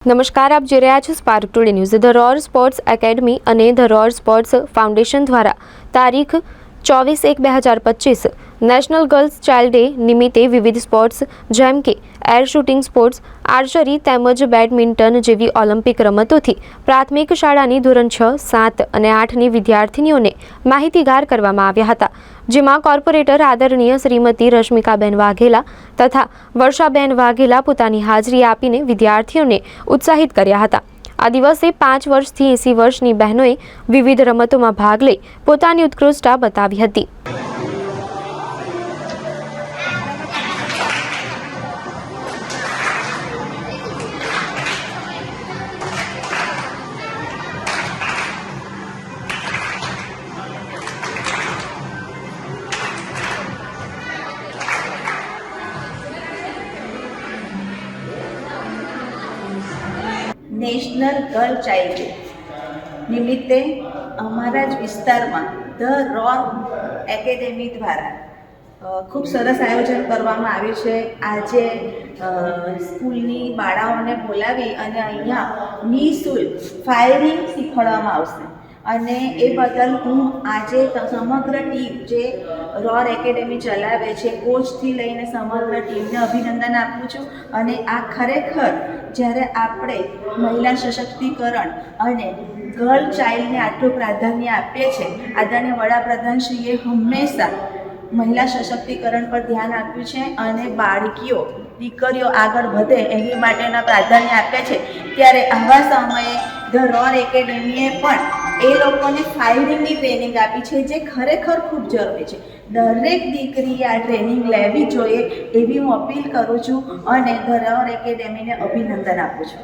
નમસ્કાર, આપ જોઈ રહ્યા છો Spark Today news the Roar sports academy અને ધ રોર સ્પોર્ટ્સ ફાઉન્ડેશન દ્વારા તારીખ ચોવીસ એક બે હજાર પચીસ નેશનલ ગર્લ્સ ચાઇલ્ડ ડે નિમિત્તે વિવિધ સ્પોર્ટ્સ, જેમ કે એર શૂટિંગ સ્પોર્ટ્સ, આર્ચરી તેમજ બેડમિન્ટન જેવી ઓલિમ્પિક રમતોથી પ્રાથમિક શાળાની ધોરણ છ, સાત અને આઠની વિદ્યાર્થીનીઓને માહિતીગાર કરવામાં આવ્યા હતા. જેમાં કોર્પોરેટર આદરણીય શ્રીમતી રશ્મિકાબેન વાઘેલા તથા વર્ષાબેન વાઘેલા પોતાની હાજરી આપીને વિદ્યાર્થીઓને ઉત્સાહિત કર્યા હતા. આ દિવસે પાંચ વર્ષથી એંસી વર્ષની બહેનોએ વિવિધ રમતોમાં ભાગ લઈ પોતાની ઉત્કૃષ્ટતા બતાવી હતી. નેશનલ ગર્લ ચાઇલ્ડ ડે નિમિત્તે અમારા જ વિસ્તારમાં ધ રોર એકેડેમી દ્વારા ખૂબ સરસ આયોજન કરવામાં આવ્યું છે. આજે સ્કૂલની બાળાઓને બોલાવી અને અહીંયા નિઃશુલ્ક ફાયરિંગ શીખવાડવામાં આવશે. અને એ બદલ હું આજે સમગ્ર ટીમ જે રોર એકેડેમી ચલાવે છે, કોચથી લઈને સમગ્ર ટીમને અભિનંદન આપું છું. અને આ ખરેખર જ્યારે આપણે મહિલા સશક્તિકરણ અને ગર્લ ચાઇલ્ડને આટલું પ્રાધાન્ય આપીએ છીએ આદરણીય વડાપ્રધાનશ્રીએ હંમેશા મહિલા સશક્તિકરણ પર ધ્યાન આપ્યું છે અને બાળકીઓ, દીકરીઓ આગળ વધે એની માટેના પ્રાધાન્ય આપે છે. ત્યારે આવા સમયે ધ રોર એકેડેમીએ પણ એ લોકોને ફાયરિંગની ટ્રેનિંગ આપી છે જે ખરેખર ખૂબ જરૂરી છે. દરેક દીકરીએ આ ટ્રેનિંગ લેવી જોઈએ એવી હું અપીલ કરું છું અને ધ રોર એકેડેમીને અભિનંદન આપું છું.